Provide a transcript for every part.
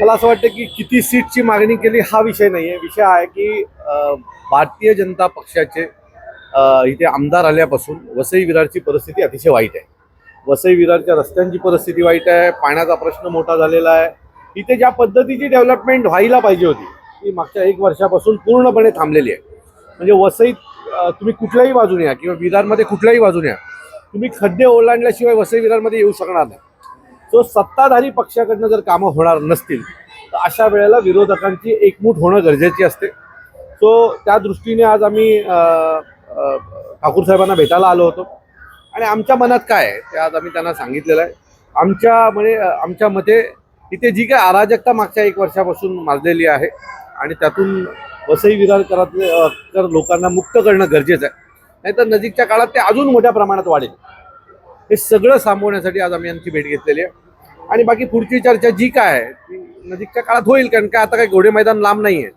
मला असं वाटतं की किती सीटची मागणी केली हा विषय नाही आहे विषय आहे की भारतीय जनता पक्षाचे इथे आमदार आल्यापासून वसई विरारची परिस्थिती अतिशय वाईट आहे. वसई विरारच्या रस्त्यांची परिस्थिती वाईट आहे पाण्याचा प्रश्न मोठा झालेला आहे. इथे ज्या पद्धतीची डेव्हलपमेंट व्हायला पाहिजे होती ती मागच्या एक वर्षापासून पूर्णपणे थांबलेली आहे. म्हणजे वसईत तुम्ही कुठल्याही बाजूने या किंवा विरारमध्ये कुठल्याही बाजूने या तुम्ही खड्डे ओलांडल्याशिवाय वसई विरारमध्ये येऊ शकणार नाही. सो सत्ताधारी पक्षाकडनं जर कामं होणार नसतील तर अशा वेळेला विरोधकांची एकमूट होणं गरजेची असते. सो त्या दृष्टीने आज आम्ही ठाकूर साहेबांना भेटायला आलो होतो. आणि आमच्या मनात काय आहे ते आज आम्ही त्यांना सांगितलेलं आहे. आमच्या म्हणजे आमच्या मते इथे जी काय अराजकता मागच्या एक वर्षापासून माजलेली आहे आणि त्यातून वसई विधान करातले तर कर लोकांना मुक्त करणं गरजेचं आहे. नाहीतर नजीकच्या काळात ते अजून मोठ्या प्रमाणात वाढेल. हे सगळं सामवण्यासाठी आज आम्ही यांची भेट घेतलेली आहे. आणि बाकी पुढची चर्चा जी काय आहे ती नजीकच्या काळात होईल कारण काय आता काही घोडे मैदान लांब नाही आहे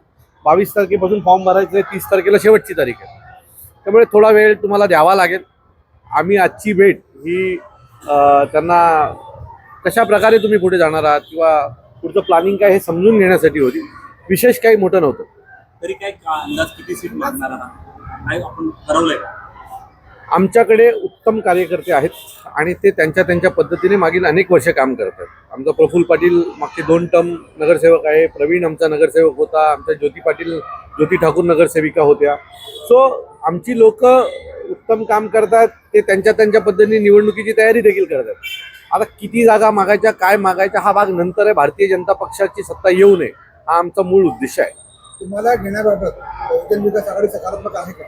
बावीस तारखेपासून फॉर्म भरायचं आहे तीस तारखेला शेवटची तारीख आहे. त्यामुळे थोडा वेळ तुम्हाला द्यावा लागेल. आम्ही आजची भेट ही त्यांना कशा प्रकारे तुम्ही पुढे जाणार आहात किंवा पुढचं प्लॅनिंग काय हे समजून घेण्यासाठी होती. विशेष काही मोठं नव्हतं. तरी काय अंदाज किती सीट मागणार आहात? काय आपण ठरवलंय का? आमच्याकडे उत्तम कार्यकर्ते आहेत आणि ते त्यांच्या त्यांच्या पद्धतीने मागील अनेक वर्ष काम करतात. आमचा प्रफुल्ल पाटील मागचे दोन टर्म नगरसेवक आहे. प्रवीण आमचा नगरसेवक होता. आमच्या ज्योती पाटील ज्योती ठाकूर नगरसेविका होत्या. सो आमची लोक उत्तम काम करतात. ते त्यांच्या त्यांच्या पद्धतीने निवडणुकीची तयारी देखील करतात. आता किती जागा मागायच्या काय मागायच्या हा भाग नंतर आहे. भारतीय जनता पक्षाची सत्ता येऊ नये हा आमचा मूळ उद्देश आहे. तुम्हाला घेण्याबाबत बहुजन विकास आघाडी सकारात्मक आहे का?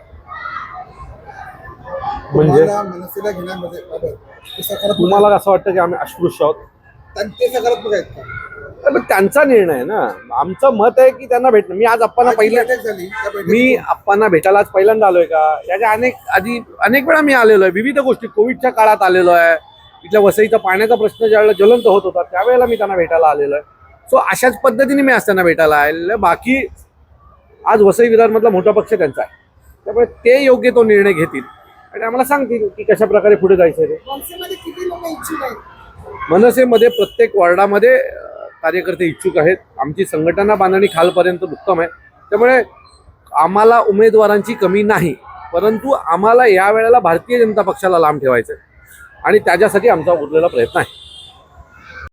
म्हणजे तुम्हाला मनसेला घेण्यामध्ये असं वाटतं की आम्ही अस्पृश्य आहोत? ते सकारात्मक आहेत का? त्यांचा निर्णय आहे ना. आमचं मत आहे की त्यांना भेटणं. मी आज जी पहिल्या मी अप्पांना भेटायला आज पहिल्यांदा आलोय का? त्याच्या अनेक आधी अनेक वेळा मी आलेलो आहे. विविध गोष्टी कोविडच्या काळात आलेलो आहे. इथल्या वसईचा पाण्याचा प्रश्न ज्यावेळेला ज्वलंत होत होता त्यावेळेला मी त्यांना भेटायला आलेलो आहे. सो अशाच पद्धतीने मी आज त्यांना भेटायला आलेलो बाकी आज वसई विरारमधला मोठा पक्ष त्यांचा आहे. त्यामुळे ते योग्य तो निर्णय घेतील. आणि आम्हाला सांगतील की कशा प्रकारे पुढे जायचं ते. मनसेमध्ये किती लोक इच्छुक आहेत? मनसेमध्ये प्रत्येक वॉर्डामध्ये कार्यकर्ते इच्छुक आहेत. आमची संघटना बांधणी खालपर्यंत उत्तम आहे. त्यामुळे आम्हाला उमेदवारांची कमी नाही परंतु आम्हाला या वेळेला भारतीय जनता पक्षाला लांब ठेवायचं आहे आणि त्याच्यासाठी आमचा उरलेला प्रयत्न आहे.